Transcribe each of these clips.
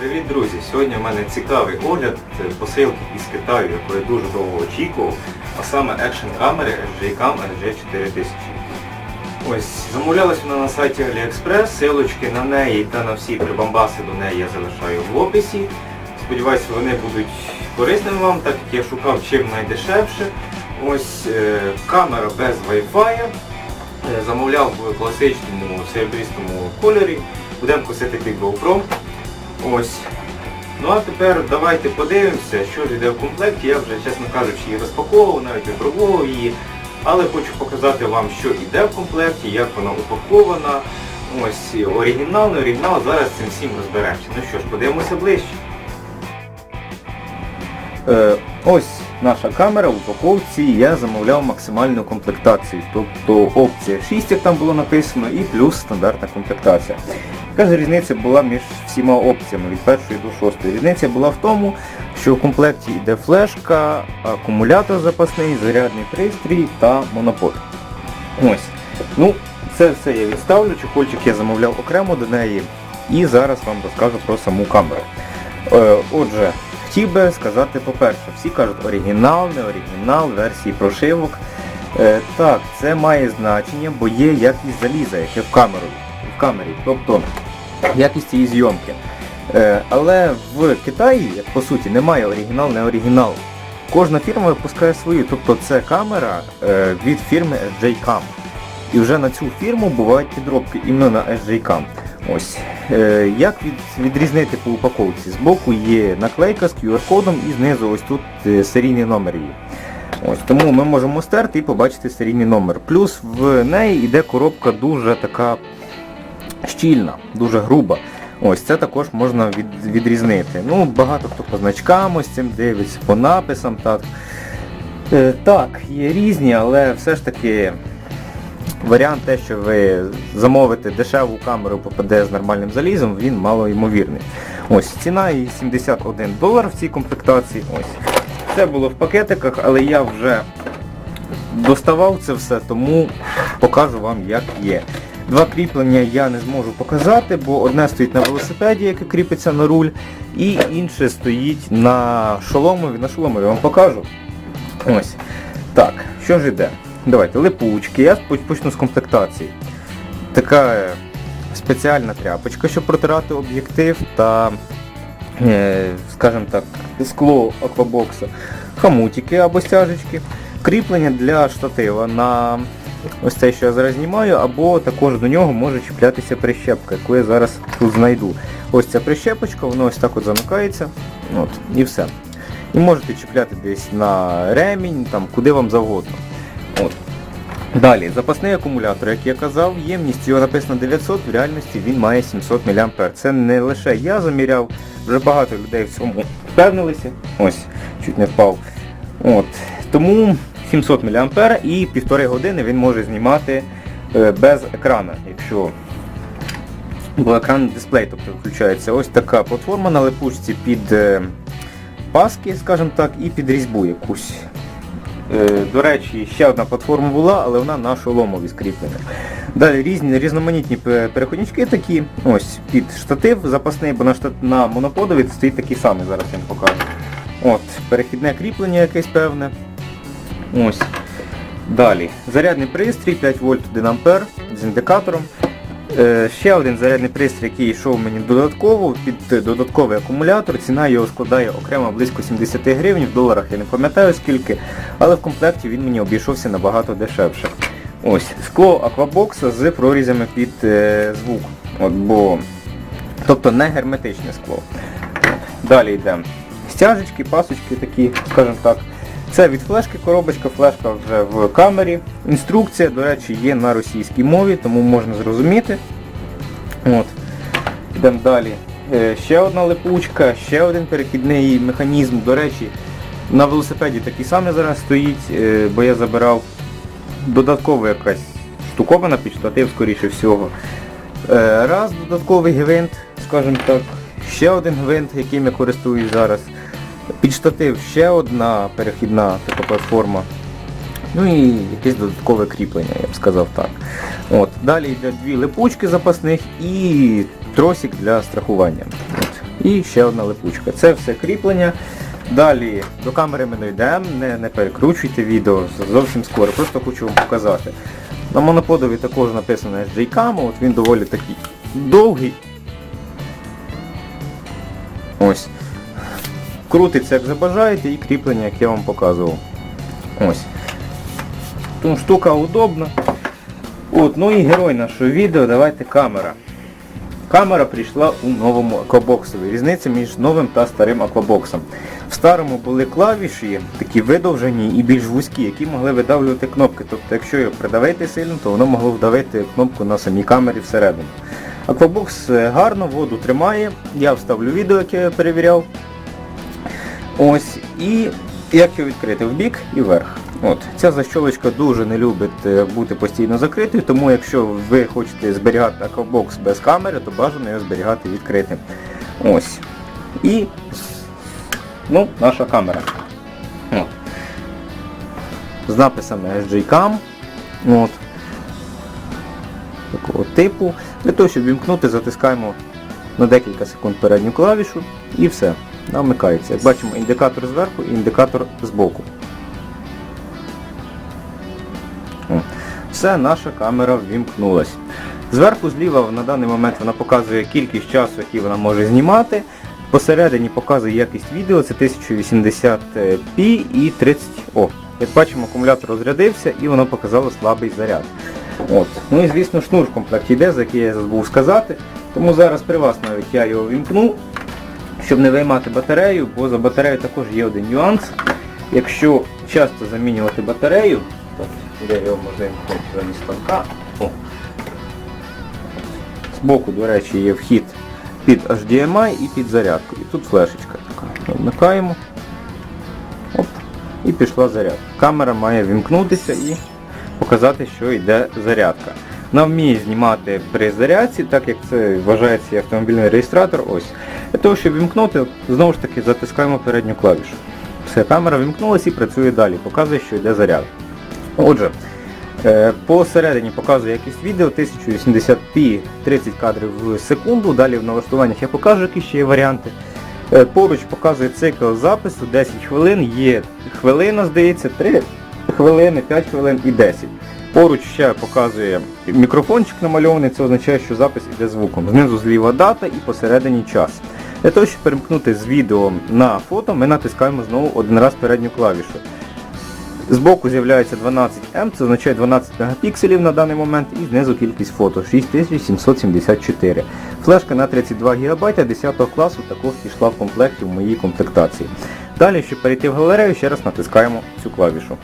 Привіт, друзі! Сьогодні в мене цікавий огляд посилки із Китаю, яку я дуже довго очікував, а саме екшн камери SJ-Cam RG4000. Ось, замовлялась вона на сайті AliExpress, силочки на неї та на всі прибамбаси до неї я залишаю в описі. Сподіваюся, вони будуть корисними вам, так як я шукав чим найдешевше. Ось е, камера без Wi-Fi. Е, Замовляв в класичному серебристому кольорі. Будемо косити під GoPro. Ось. Ну а тепер давайте подивимося, що ж йде в комплекті. Я вже, чесно кажучи, її розпаковував, навіть випробував її. Але хочу показати вам, що йде в комплекті, як вона упакована. Ось оригінал, не оригінал, зараз цим всім розберемося. Ну що ж, подивимося ближче. Е, ось наша камера в упаковці, я замовляв максимальну комплектацію. Тобто опція 6, як там було написано, і плюс стандартна комплектація. Яка ж різниця була між всіма опціями від першої до шостої? Різниця була в тому, що в комплекті йде флешка, акумулятор запасний, зарядний пристрій та монопод. Ось. Ну, це все я відставлю, чохольчик я замовляв окремо до неї і зараз вам розкажу про саму камеру. Е, отже, хотів би сказати, по-перше, всі кажуть оригінал, не оригінал, версії прошивок. Е, так, це має значення, бо є якість заліза, яке в камеру, в камері, тобто якість її зйомки. Е, але в Китаї, по суті, немає оригінал, не оригінал. Кожна фірма випускає свою, тобто це камера е, від фірми SJ-Cam. І вже на цю фірму бувають підробки іменно на SJ-Cam. Ось. Е, як від, відрізнити по упаковці? Збоку є наклейка з QR-кодом і знизу ось тут серійний номер її. Ось, тому ми можемо стерти і побачити серійний номер. Плюс в неї йде коробка дуже така щільна, дуже груба. Ось це також можна від, відрізнити. Ну, багато хто по значкам ось цим дивиться, по написам. Так, е, так є різні, але все ж таки варіант те, що ви замовите дешеву камеру, попаде з нормальним залізом, він мало ймовірний. Ось ціна її 71 долар в цій комплектації. Ось. Це було в пакетиках, але я вже доставав це все, тому покажу вам як є. Два кріплення я не зможу показати, бо одне стоїть на велосипеді, яке кріпиться на руль, і інше стоїть на шоломові. На шоломові вам покажу. Ось. Так, що ж іде? Давайте, липучки. Я почну з комплектації. Така е, спеціальна тряпочка, щоб протирати об'єктив та, е, скажімо так, скло аквабокса, хамутики або стяжечки, кріплення для штатива на ось це, що я зараз знімаю, або також до нього може чіплятися прищепка, яку я зараз тут знайду. Ось ця прищепочка, воно ось так от замикається. От, і все. І можете чіпляти десь на ремінь, там, куди вам завгодно. От. Далі, запасний акумулятор, як я казав, ємність його написано 900, в реальності він має 700 мА. Це не лише я заміряв, вже багато людей в цьому впевнилися. Ось, чуть не впав. От. Тому 700 мА і півтори години він може знімати е, без екрана, якщо бо екран дисплей тобто, включається. Ось така платформа на липучці під е, паски, скажімо так, і під різьбу якусь. Е, До речі, ще одна платформа була, але вона на шоломові скріплена. Далі різні різноманітні переходнички такі. Ось під штатив запасний, бо на, штат, на моноподові стоїть такий самий, зараз я вам покажу. От, перехідне кріплення якесь певне. Ось. Далі. Зарядний пристрій 5 вольт 1 ампер з індикатором. Е, ще один зарядний пристрій, який йшов мені додатково, під додатковий акумулятор. Ціна його складає окремо близько 70 гривень, в доларах я не пам'ятаю скільки, але в комплекті він мені обійшовся набагато дешевше. Ось, скло аквабокса з прорізями під е, звук. От, бо, тобто не герметичне скло. Далі йдемо. Стяжечки, пасочки такі, скажімо так. Це від флешки коробочка, флешка вже в камері. Інструкція, до речі, є на російській мові, тому можна зрозуміти. От. Йдемо далі. Е, Ще одна липучка, ще один перехідний механізм. До речі, на велосипеді такий самий зараз стоїть, е, бо я забирав додаткова якась штуковина під штатив, скоріше всього. Е, Раз додатковий гвинт, скажімо так. Ще один гвинт, яким я користуюсь зараз. Під штатив ще одна перехідна така платформа. Ну і якесь додаткове кріплення, я б сказав так. От. Далі йде дві липучки запасних і тросик для страхування. От. І ще одна липучка. Це все кріплення. Далі до камери ми не йдемо, не, не перекручуйте відео зовсім скоро, просто хочу вам показати. На моноподові також написано SJ-Cam, от він доволі такий довгий. Ось. Крутиться як забажаєте і кріплення, як я вам показував. Ось. Тому штука удобна. От, ну і герой нашого відео, давайте камера. Камера прийшла у новому аквабоксові. Різниця між новим та старим аквабоксом. В старому були клавіші, такі видовжені і більш вузькі, які могли видавлювати кнопки. Тобто, якщо його придавити сильно, то воно могло вдавити кнопку на самій камері всередину. Аквабокс е, гарно воду тримає. Я вставлю відео, яке я перевіряв. Ось, і як його відкрити в бік і вверх. От, Ця защолочка дуже не любить е, бути постійно закритою, тому якщо ви хочете зберігати аквабокс без камери, то бажано його зберігати відкритим. Ось. І ну, наша камера. От. З написами SJ-Cam. От. Такого типу. Для того, щоб вімкнути, затискаємо на декілька секунд передню клавішу і все. Вона вмикається. Як бачимо, індикатор зверху і індикатор збоку. Все, наша камера ввімкнулась. Зверху зліва на даний момент вона показує кількість часу, який вона може знімати. Посередині показує якість відео, це 1080p і 30... О, як бачимо, акумулятор розрядився і воно показало слабий заряд. От. Ну і звісно шнур в комплекті йде, за який я забув сказати. Тому зараз при вас навіть я його вімкну, щоб не виймати батарею, бо за батарею також є один нюанс. Якщо часто замінювати батарею, де його можна замість станка. Збоку, до речі, є вхід під HDMI і під зарядку. І тут флешечка така. Вмикаємо. Оп. І пішла зарядка. Камера має вімкнутися і показати, що йде зарядка. Вона вміє знімати при зарядці, так як це вважається автомобільний реєстратор. Ось. Для того, щоб вімкнути, знову ж таки затискаємо передню клавішу. Все, камера вімкнулася і працює далі, показує, що йде заряд. Отже, е, посередині показує якість відео 1080p 30 кадрів в секунду. Далі в налаштуваннях я покажу, які ще є варіанти. Е, Поруч показує цикл запису 10 хвилин, є хвилина, здається, 3 хвилини, 5 хвилин і 10. Поруч ще показує мікрофончик намальований, це означає, що запис іде звуком. Знизу зліва дата і посередині час. Для того, щоб перемкнути з відео на фото, ми натискаємо знову один раз передню клавішу. Збоку з'являється 12М, це означає 12 мегапікселів на даний момент і знизу кількість фото 6774. Флешка на 32 ГБ 10 класу також пішла в комплекті в моїй комплектації. Далі, щоб перейти в галерею, ще раз натискаємо цю клавішу.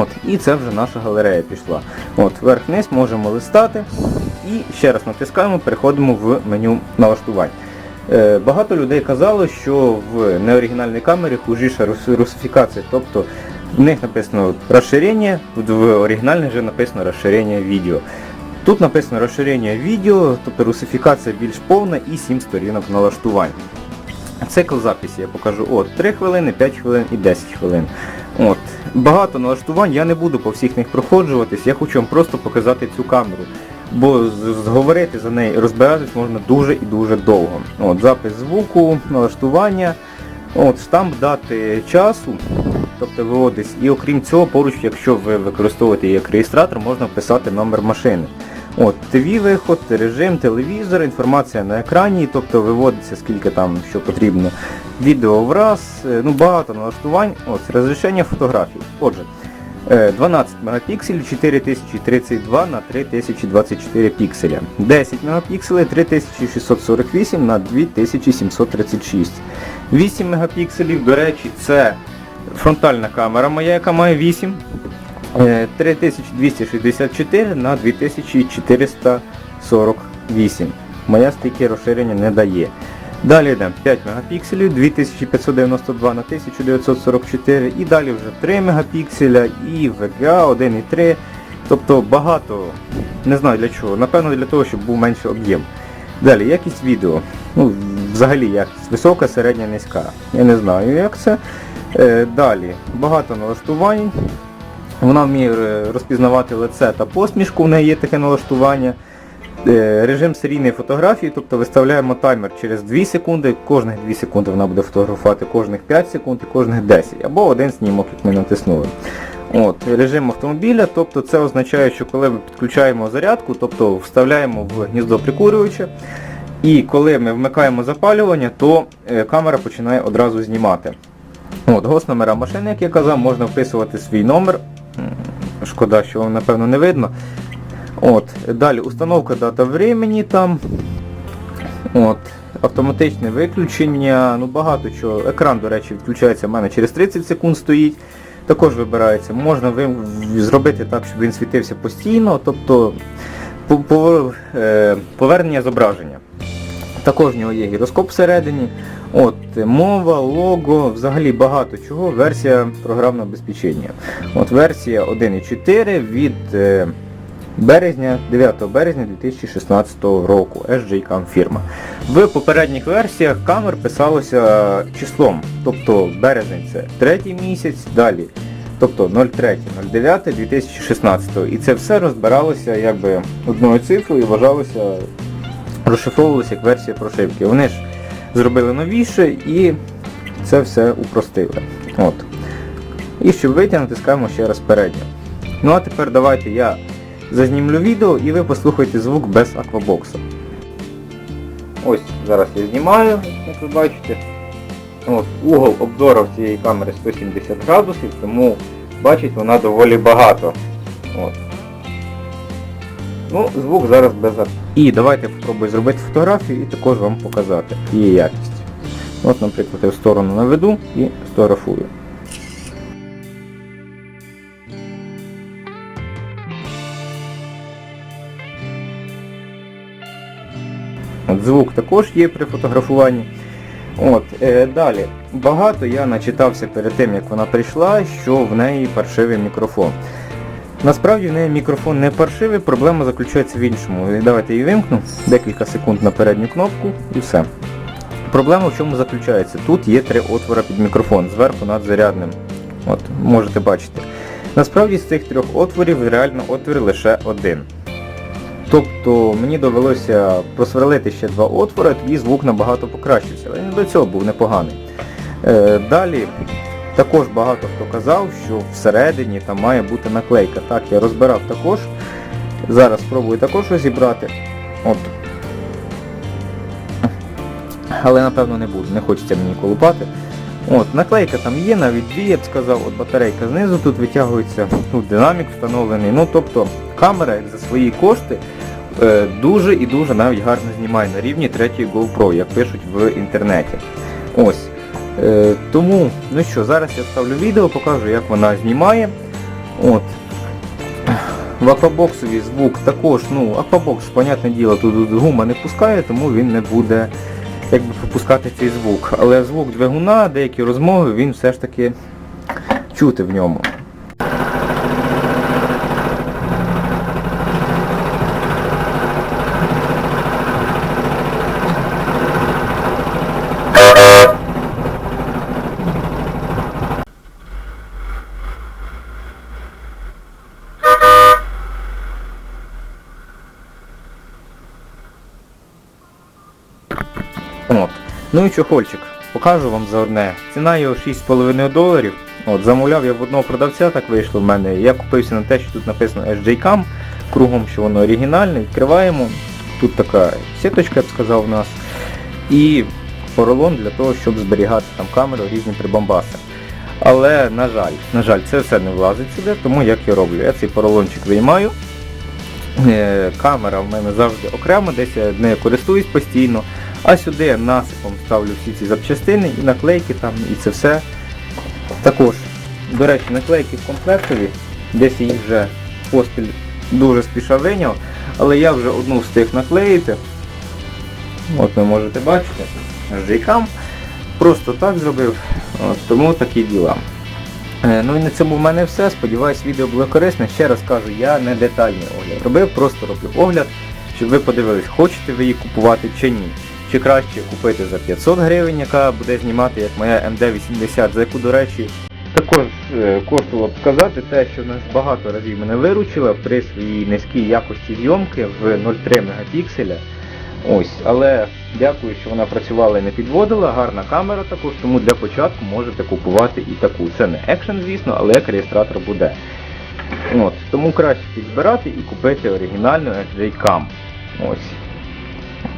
От, І це вже наша галерея пішла. От, Вверх-вниз можемо листати і ще раз натискаємо, переходимо в меню налаштувань. Е, Багато людей казало, що в неоригінальній камері хужіша русифікація, тобто в них написано розширення, в оригінальних вже написано розширення відео. Тут написано розширення відео, тобто русифікація більш повна і 7 сторінок налаштувань. Цикл записі я покажу от 3 хвилини, 5 хвилин і 10 хвилин. От. Багато налаштувань, я не буду по всіх них проходжуватись, я хочу вам просто показати цю камеру. Бо зговорити за неї, розбиратись можна дуже і дуже довго. От, Запис звуку, налаштування, от, штамп дати часу, тобто виводись. І окрім цього, поруч, якщо ви використовуєте її як реєстратор, можна вписати номер машини. От, ТВ-виход, режим, телевізор, інформація на екрані, тобто виводиться скільки там що потрібно. Відео враз, е, ну багато налаштувань. Ось, розрішення фотографій. Отже, е, 12 мегапікселів 4032 на 3024 пікселя. 10 мегапікселів 3648 на 2736. 8 мегапікселів, до речі, це фронтальна камера моя, яка має 8. Е, 3264 на 2448. Моя стільки розширення не дає. Далі йдемо 5 мегапікселів, 2592 на 1944 і далі вже 3 мегапікселя і VGA 1.3. Тобто багато, не знаю для чого, напевно для того, щоб був менший об'єм. Далі, якість відео. Ну, взагалі якість висока, середня, низька. Я не знаю як це. Е, далі, багато налаштувань. Вона вміє е, розпізнавати лице та посмішку, в неї є таке налаштування. е, режим серійної фотографії, тобто виставляємо таймер через 2 секунди, кожних 2 секунди вона буде фотографувати кожних 5 секунд і кожних 10, або один знімок, як ми натиснули. От, режим автомобіля, тобто це означає, що коли ми підключаємо зарядку, тобто вставляємо в гніздо прикурювача, і коли ми вмикаємо запалювання, то е, камера починає одразу знімати. От, гос номера машини, як я казав, можна вписувати свій номер. М, Шкода, що вам напевно не видно. От, далі установка дата времени там. От, автоматичне виключення, ну багато чого. Екран, до речі, відключається в мене через 30 секунд стоїть. Також вибирається. Можна зробити так, щоб він світився постійно, тобто е, повернення зображення. Також в нього є гіроскоп всередині. От, мова, лого, взагалі багато чого. Версія програмного обезпечення. От версія 1.4 від е, березня, 9 березня 2016 року. SJCAM фірма. В попередніх версіях камер писалося числом. Тобто березень це третій місяць, далі. Тобто 03.09.2016. І це все розбиралося якби одною цифрою і вважалося, розшифровувалося як версія прошивки. Вони ж зробили новіше і це все упростили. От. І щоб вийти, натискаємо ще раз передню. Ну а тепер давайте я зазнімлю відео і ви послухайте звук без аквабокса. Ось зараз я знімаю, як ви бачите. От, угол обзору цієї камери 170 градусів, тому бачить вона доволі багато. От. Ну, звук зараз без І давайте спробую зробити фотографію і також вам показати її якість. От, наприклад, я в сторону наведу і фотографую. От, звук також є при фотографуванні. От, е, далі. Багато я начитався перед тим, як вона прийшла, що в неї паршивий мікрофон. Насправді в неї мікрофон не паршивий, проблема заключається в іншому. Давайте її вимкну, декілька секунд на передню кнопку і все. Проблема в чому заключається? Тут є три отвора під мікрофон, зверху над зарядним. От, можете бачити. Насправді з цих трьох отворів реально отвір лише один. Тобто мені довелося просверлити ще два отвори, тоді звук набагато покращився, але і до цього був непоганий. Е, далі також багато хто казав, що всередині там має бути наклейка. Так, я розбирав також. Зараз спробую також розібрати. От. Але напевно не буду, не хочеться мені колупати. От, наклейка там є, навіть дві, я б сказав, от батарейка знизу тут витягується, тут динамік встановлений. Ну тобто камера як за свої кошти е, дуже і дуже навіть гарно знімає на рівні третьої GoPro, як пишуть в інтернеті. Ось. Е, тому, ну що, зараз я вставлю відео, покажу як вона знімає. От. В аквабоксові звук також, ну, аквабокс, понятне діло, тут гума не пускає, тому він не буде якби пропускати цей звук. Але звук двигуна, деякі розмови, він все ж таки чути в ньому. От. Ну і чохольчик. Покажу вам за одне. Ціна його 6,5 доларів. От, замовляв я в одного продавця, так вийшло в мене. Я купився на те, що тут написано SJCAM, кругом, що воно оригінальне, відкриваємо. Тут така сіточка, я б сказав, у нас. І поролон для того, щоб зберігати там камеру, різні прибамбаси. Але, на жаль, на жаль, це все не влазить сюди, тому як я роблю. Я цей поролончик виймаю. Е, Камера в мене завжди окремо, десь я нею користуюсь постійно. А сюди насипом ставлю всі ці запчастини і наклейки там, і це все. Також, до речі, наклейки в комплектові, десь їх вже поспіль дуже спішав виняв, але я вже одну встиг наклеїти. От ви можете бачити, жейкам. Просто так зробив, От, тому такі діла. Е, Ну і на цьому в мене все. Сподіваюсь, відео було корисне. Ще раз кажу, я не детальний огляд робив, просто роблю огляд, щоб ви подивились, хочете ви її купувати чи ні. Чи краще купити за 500 гривень, яка буде знімати як моя МД-80, за яку, до речі, Також е, коштувало б сказати те, що нас багато разів мене виручила при своїй низькій якості зйомки в 0,3 мегапікселя. Ось, але дякую, що вона працювала і не підводила, гарна камера також, тому для початку можете купувати і таку. Це не екшен, звісно, але як реєстратор буде. От, тому краще підбирати і купити оригінальну FJ Cam. Ось.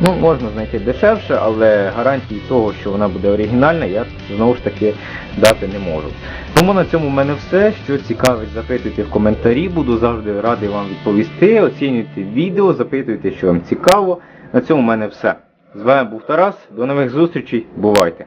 Ну, можна знайти дешевше, але гарантії того, що вона буде оригінальна, я знову ж таки дати не можу. Тому на цьому в мене все. Що цікавить, запитуйте в коментарі, буду завжди радий вам відповісти. Оцінюйте відео, запитуйте, що вам цікаво. На цьому в мене все. З вами був Тарас, до нових зустрічей, бувайте!